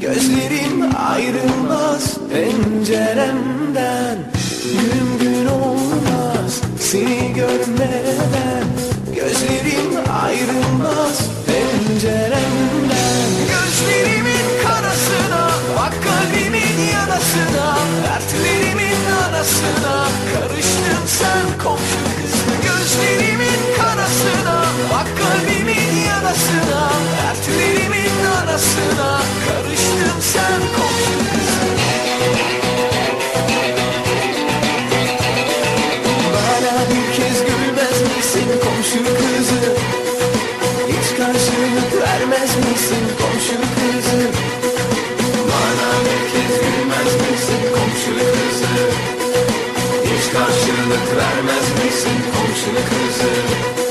Gözlerim ayrılmaz penceremden. Gün gün olmaz seni görmeden Gözlerim ayrılmaz penceremden. Gözlerimin karasına bak kalbimin yarasına Dertlerimin arasına karıştın sen komşu kız Gözlerimin karasına bak kalbimin yarasına komşu kızı Hiç karşılık vermez misin? Komşu kızı Bana bir kez gülmez misin? Komşu kızı Hiç karşılık vermez misin? Komşu kızı